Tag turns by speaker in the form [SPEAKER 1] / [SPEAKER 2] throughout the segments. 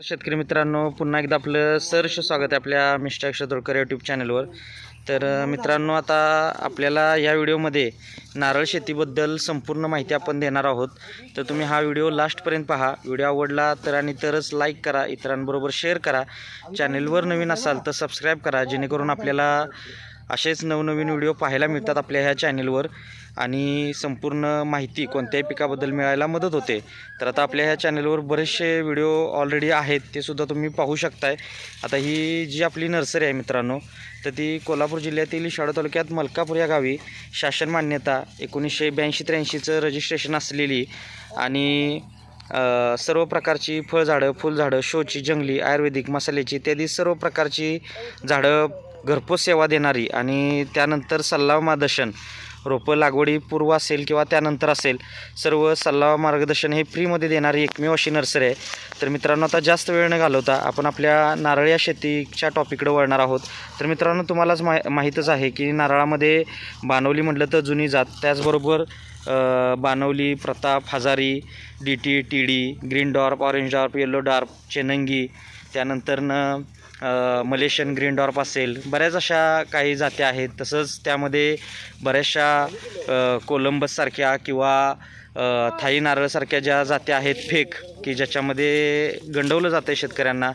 [SPEAKER 1] शेतकरी मित्रांनो पुन्हा एकदा आपलं सहर्ष स्वागत आहे आपल्या मिस्टर अक्षतोडकर यूट्यूब चॅनलवर तर मित्रांनो आता आपल्याला या व्हिडिओमध्ये नारळ शेतीबद्दल संपूर्ण माहिती आपण देणार आहोत. तर तुम्ही हा व्हिडिओ लास्टपर्यंत पहा. व्हिडिओ आवडला तर आणि तरच लाईक करा इतरांबरोबर शेअर करा. चॅनलवर नवीन असाल तर सबस्क्राईब करा जेणेकरून आपल्याला असेच नवनवीन व्हिडिओ पाहायला मिळतात आपल्या ह्या चॅनलवर आणि संपूर्ण माहिती कोणत्याही पिकाबद्दल मिळायला मदत होते. तर आता आपल्या ह्या चॅनलवर बरेचसे व्हिडिओ ऑलरेडी आहेत ते सुद्धा तुम्ही पाहू शकताय. आता ही जी आपली नर्सरी आहे मित्रांनो तर ती कोल्हापूर जिल्ह्यातील शाळा तालुक्यात मलकापूर या गावी शासन मान्यता एकोणीसशे ब्याऐंशी त्र्याऐंशीचं रजिस्ट्रेशन असलेली आणि सर्व प्रकारची फळझाडं फुलझाडं शोची जंगली आयुर्वेदिक मसाल्याची इत्यादी सर्व प्रकारची झाडं घरपोच सेवा देणारी आणि त्यानंतर सल्ला मार्गदर्शन रोपं लागवडी पूर्व असेल किंवा त्यानंतर असेल सर्व सल्ला मार्गदर्शन हे फ्रीमध्ये देणारी एकमेव अशी नर्सरी आहे. तर मित्रांनो आता जास्त वेळ न घालवता आपण आपल्या नारळ या शेतीच्या टॉपिकडे वळणार आहोत. तर मित्रांनो तुम्हालाच मा माहीतच आहे की नारळामध्ये बानवली म्हटलं तर जुनी जात. त्याचबरोबर Banavali Pratap Hazari D T T D green dwarf orange dwarf yellow dwarf Chenangi त्यानंतरनं Malaysian green dwarf असेल बऱ्याच अशा काही जाती आहेत. तसंच त्यामध्ये बऱ्याचशा कोलंबससारख्या किंवा थाई नारळसारख्या ज्या जाती आहेत फेक की ज्याच्यामध्ये गंडवलं जातं आहे शेतकऱ्यांना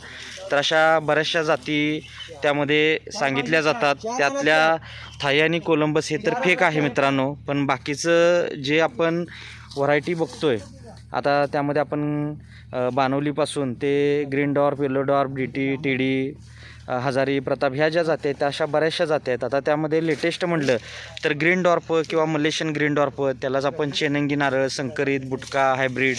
[SPEAKER 1] तर अशा बऱ्याचशा जाती त्यामध्ये सांगितल्या जातात. त्यातल्या थाई आणि कोलंबस हे तर फेक आहे मित्रांनो पण बाकीचं जे आपण व्हरायटी बघतो आहे आता त्यामध्ये आपण बानवलीपासून ते green dwarf yellow dwarf D T T D Hazari Pratap ह्या ज्या जाती आहेत त्या अशा बऱ्याचशा जाती आहेत. आता त्यामध्ये लेटेस्ट म्हटलं तर ग्रीन डॉर्फ किंवा मलेशियन ग्रीन डॉर्फ त्यालाच आपण चेनंगी नारळ संकरित बुटका हायब्रीड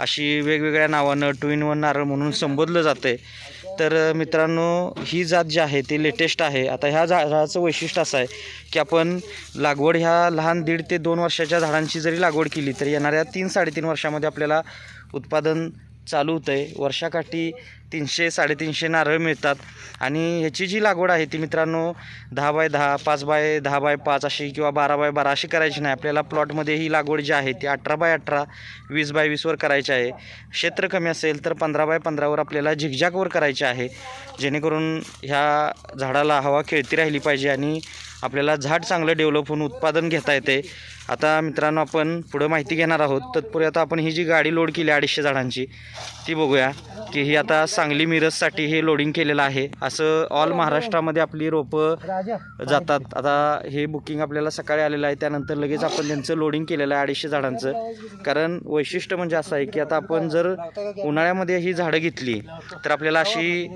[SPEAKER 1] अशी वेगवेगळ्या नावानं टू इन वन नारळ म्हणून संबोधलं जातं आहे तर मित्रांनो ही जात जी आहे ती लेटेस्ट आहे. आता ह्या झाडाचं वैशिष्ट्य असं आहे की आपण लागवड ह्या लहान दीड ते दोन वर्षाच्या झाडांची जरी लागवड केली तर येणाऱ्या तीन साडेतीन वर्षामध्ये आपल्याला उत्पादन चालू होतं आहे वर्षाकाठी तीनशे साडेतीनशे नारळ मिळतात. आणि ह्याची जी लागवड आहे ती मित्रांनो दहा बाय दहा पाच बाय दहा बाय पाच अशी किंवा बारा बाय बारा अशी करायची नाही. आपल्याला प्लॉटमध्ये ही लागवड जी आहे ती अठरा बाय अठरा वीस बाय वीसवर करायची आहे. क्षेत्र कमी असेल तर पंधरा बाय पंधरावर आपल्याला झिकझॅकवर करायची आहे. जेणेकरून ह्या झाडाला हवा खेळती राहिली पाहिजे आणि आपल्याला झाड चांगलं डेव्हलप होऊन उत्पादन घेता येते. आता मित्रांनो आपण पुढं माहिती घेणार आहोत. तत्पूर्वी आता आपण ही जी गाडी लोड केली अडीचशे झाडांची ती बघूया की ही आता सांगली मिरजसाठी हे लोडिंग केलेलं आहे. असं ऑल महाराष्ट्रामध्ये आपली रोपं जातात. आता हे बुकिंग आपल्याला सकाळी आलेलं आहे. त्यानंतर लगेच आपण त्यांचं लोडिंग केलेलं आहे अडीचशे झाडांचं. कारण वैशिष्ट्य म्हणजे असं आहे की आता आपण जर उन्हाळ्यामध्ये ही झाडं घेतली तर आपल्याला अशी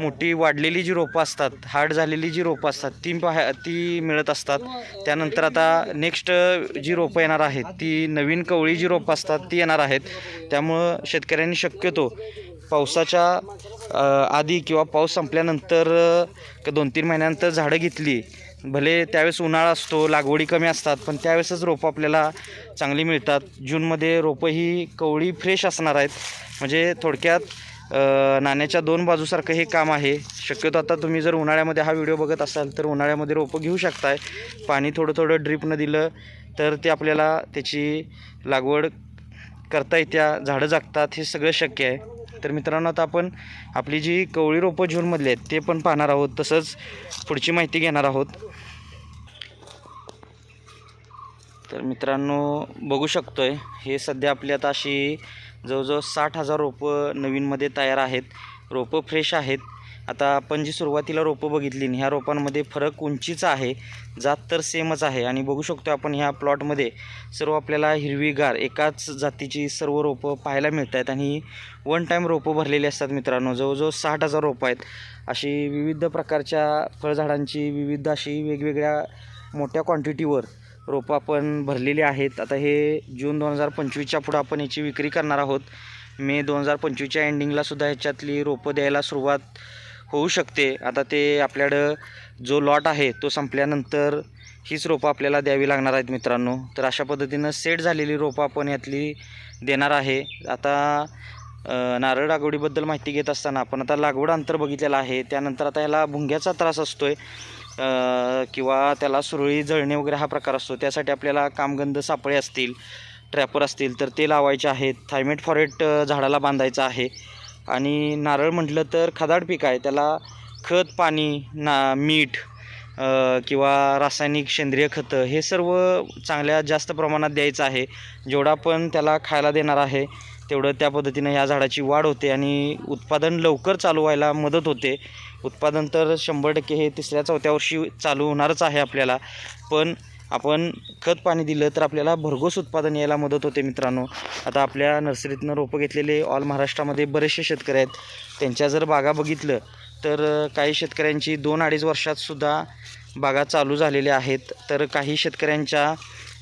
[SPEAKER 1] मोठी वाढलेली जी रोपं असतात हार्ड झालेली जी रोपं असतात ती पाहा ती मिळत असतात. त्यानंतर आता नेक्स्ट जी रोपं येणार आहेत ती नवीन कवळी जी रोपं असतात ती येणार आहेत. त्यामुळं शेतकऱ्यांनी शक्यतो पावसाच्या आधी किंवा पाऊस संपल्यानंतर दोन तीन महिन्यानंतर झाडं घेतली भले त्यावेळेस उन्हाळा असतो लागवडी कमी असतात पण त्यावेळेसच रोपं आपल्याला चांगली मिळतात. जूनमध्ये रोपं ही कवळी फ्रेश असणार आहेत. म्हणजे थोडक्यात नाण्याच्या दोन बाजूसारखं हे काम आहे. शक्यतो आता तुम्ही जर उन्हाळ्यामध्ये हा व्हिडिओ बघत असाल तर उन्हाळ्यामध्ये रोपं घेऊ शकताय. पाणी थोडं थोडं ड्रीपनं दिलं तर ते आपल्याला त्याची लागवड करता येत्या झाडं जागतात हे सगळं शक्य आहे. तर मित्रांनो आता आपण आपली जी कवळी रोपं जूनमधली आहेत ते पण पाहणार आहोत. तसंच पुढची माहिती घेणार आहोत. तर मित्रांनो बघू शकतोय हे सध्या आपली आता अशी जवळजवळ साठ हजार रोपं नवीनमध्ये तयार आहेत. रोपं फ्रेश आहेत. आता आपण जी सुरुवातीला रोपं बघितली ह्या रोपांमध्ये फरक उंचीचा आहे जात तर सेमच आहे. आणि बघू शकतो आपण ह्या प्लॉटमध्ये सर्व आपल्याला हिरवीगार एकाच जातीची सर्व रोपं पाहायला मिळत आहेत आणि वन टाईम रोपं भरलेली असतात मित्रांनो. जवळजवळ साठ हजार रोपं आहेत. अशी विविध प्रकारच्या फळझाडांची विविध अशी वेगवेगळ्या मोठ्या क्वांटिटीवर रोपं आपण भरलेली आहेत. आता हे जून दोन हजार पंचवीसच्या पुढं आपण याची विक्री करणार आहोत. मे दोन हजार पंचवीसच्या एंडिंगलासुद्धा ह्याच्यातली रोपं द्यायला सुरुवात होऊ शकते. आता ते आपल्याकडं जो लॉट आहे तो संपल्यानंतर हीच रोपं आपल्याला द्यावी लागणार आहेत मित्रांनो. तर अशा पद्धतीनं सेट झालेली रोपं आपण यातली देणार आहे. आता नारळ लागवडीबद्दल माहिती घेत असताना आपण आता लागवड अंतर बघितलेलं आहे. त्यानंतर आता ह्याला भुंग्याचा त्रास असतो आहे किंवा त्याला सुरळी जळणे वगैरे हा प्रकार असतो. त्यासाठी आपल्याला कामगंध सापळे असतील ट्रॅपर असतील तर ते लावायचे आहेत. थायमेट फॉरेट झाडाला बांधायचं आहे. आणि नारळ म्हटलं तर खदाड पीक आहे. त्याला खत पाणी ना मीठ किंवा रासायनिक सेंद्रिय खतं हे सर्व चांगल्या जास्त प्रमाणात द्यायचं आहे. जेवढा पण त्याला खायला देणार आहे तेवढं त्या पद्धतीनं ह्या झाडाची वाढ होते आणि उत्पादन लवकर चालू व्हायला मदत होते. उत्पादन तर शंभर टक्के हे तिसऱ्या चौथ्या वर्षी चालू होणारच आहे आपल्याला. पण आपण खत पाणी दिलं तर आपल्याला भरघोस उत्पादन यायला मदत होते मित्रांनो. आता आपल्या नर्सरीतनं रोपं घेतलेले ऑल महाराष्ट्रामध्ये बरेचसे शेतकरी आहेत. त्यांच्या जर बागा बघितलं तर काही शेतकऱ्यांची दोन अडीच वर्षातसुद्धा बागा चालू झालेल्या आहेत. तर काही शेतकऱ्यांच्या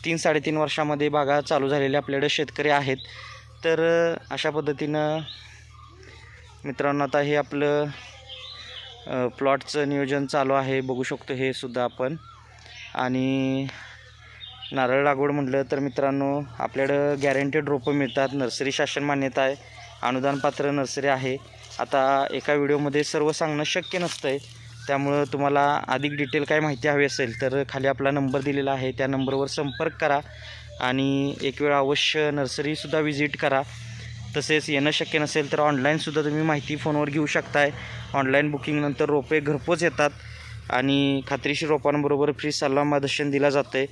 [SPEAKER 1] तीन साडेतीन वर्षामध्ये बागा चालू झालेले आपल्याकडे शेतकरी आहेत. तर अशा पद्धतीनं मित्रांनो आता हे आपलं प्लॉटचं नियोजन चालू आहे. बघू शकतो हे सुद्धा आपण. आणि नारळ लागवड म्हटलं तर मित्रांनो आपल्याकडं गॅरंटेड रोपं मिळतात. नर्सरी शासन मान्यता आहे. अनुदानपात्र नर्सरी आहे. आता एका व्हिडिओमध्ये सर्व सांगणं शक्य नसतं आहे त्यामुळं तुम्हाला अधिक डिटेल काय माहिती हवी असेल तर खाली आपला नंबर दिलेला आहे. त्या नंबरवर संपर्क करा. आणि एक वेळ अवश्य नर्सरीसुद्धा व्हिजिट करा. तसेच येणं शक्य नसेल तर ऑनलाईनसुद्धा तुम्ही माहिती फोनवर घेऊ शकताय. ऑनलाईन बुकिंगनंतर रोपे घरपोच येतात आणि खात्रीशीर रोपांबरोबर फ्री सल्ला मार्गदर्शन दिला जातं आहे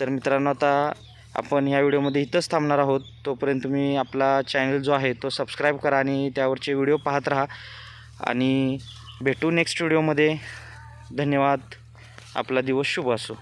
[SPEAKER 1] तर मित्रांनो आता आपण ह्या व्हिडिओमध्ये इथंच थांबणार आहोत. तोपर्यंत तुम्ही आपला चॅनल जो आहे तो सबस्क्राईब करा आणि त्यावरचे व्हिडिओ पाहत राहा. आणि भेटू नेक्स्ट व्हिडिओमध्ये धन्यवाद. आपला दिवस शुभ असो.